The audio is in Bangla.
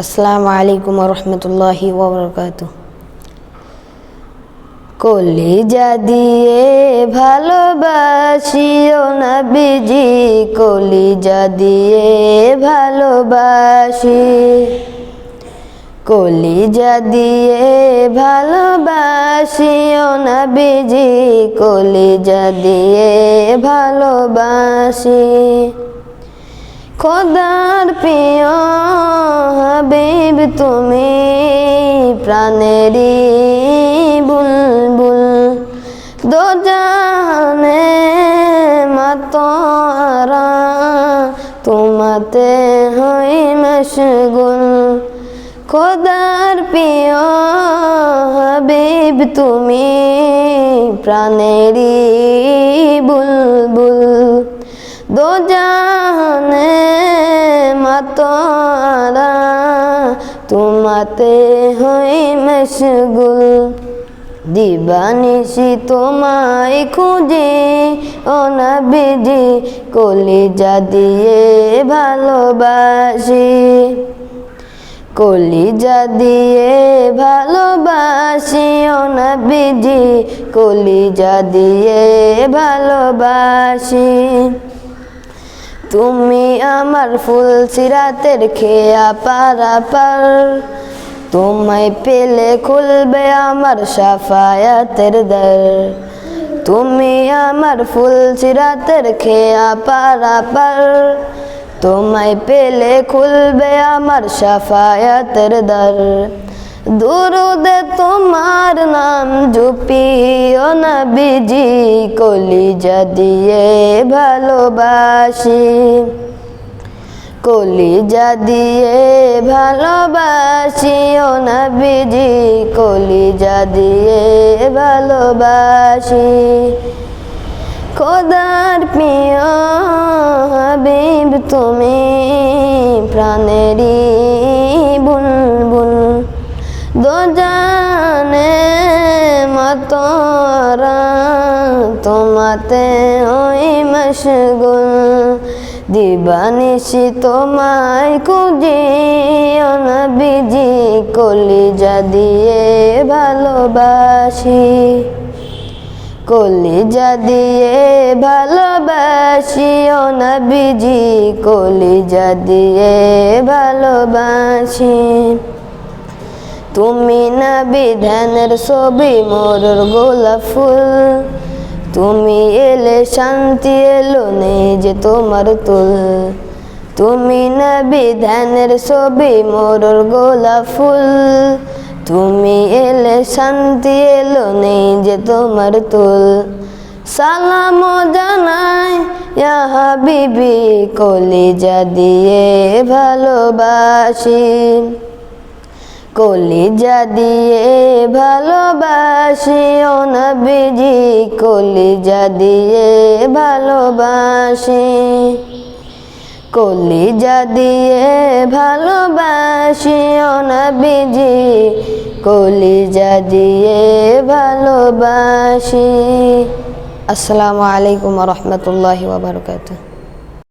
আসসালামু আলাইকুম রহমতুল্লাহি ওবরকাত কলিজা দিয়ে ভালোবাসিও নবীজি, কলিজা দিয়ে ভালোবাসি। কলিজা দিয়ে ভালোবাসিও নবীজি, কলিজা দিয়ে ভালোবাসি। খোদার প্রিয় হাবিব, তুমি প্রাণেরই বুলবুল। দো জানে মাতরা তোমাতে হই মশগুল। খোদার প্রিয় হাবিব, তুমি প্রাণেরই বুলবুল। দো তোমাতে হই মশগুল। দিবানিসি তোমায় খুঁজে, ও নবীজি, কলিজা দিয়ে ভালোবাসি। কলিজা দিয়ে ভালোবাসি, ও নবীজি, কলিজা দিয়ে ভালোবাসি। তুমি আমার ফুল সিরাতের খেয়া পারা পার তোমায় পেলে খুলবে আমার সাফায়াতের দর। তুমি আমার ফুল সিরাতের খেয়া পারা পার তোমায় পেলে খুলবে আমার সাফায়াতের দর। দুরুদে তোমার নাম জুপিও নবীজি কলিজা দিয়ে ভালোবাসি। কলিজা দিয়ে ভালোবাসি ও নবীজি কলিজা দিয়ে ভালোবাসি। খোদার প্রিয় হাবিব, তুমি প্রাণেরই জানে মতরা তোমাতে ওই মশগুল। দিবানিসি তোমায় খুঁজি অনবিজি কলিজা দিয়ে ভালোবাসি। কলিজা দিয়ে ভালোবাসি অনবিজি কলিজা দিয়ে ভালোবাসি। তুমি না বিধানের ছবি, মোরর গোলাপ ফুল। তুমি এলে শান্তি, এলো নেই যে তোমার তুল। তুমি না বিধানের ছবি, মোরর গোলাপ ফুল। তুমি এলে শান্তি, এলো নেই যে তোমার তুল। সালাম জানাই, ইয়া হাবিবি, কলিজা দিয়ে ভালোবাসি। কলিজা দিয়ে ভালোবাসি ও নবীজি কলিজা দিয়ে ভালোবাসি। কলিজা দিয়ে ভালোবাসি ও নবীজি কলিজা দিয়ে ভালোবাসি। আসসালামু আলাইকুম রহমতুল্লাহি ওবরকাতুহ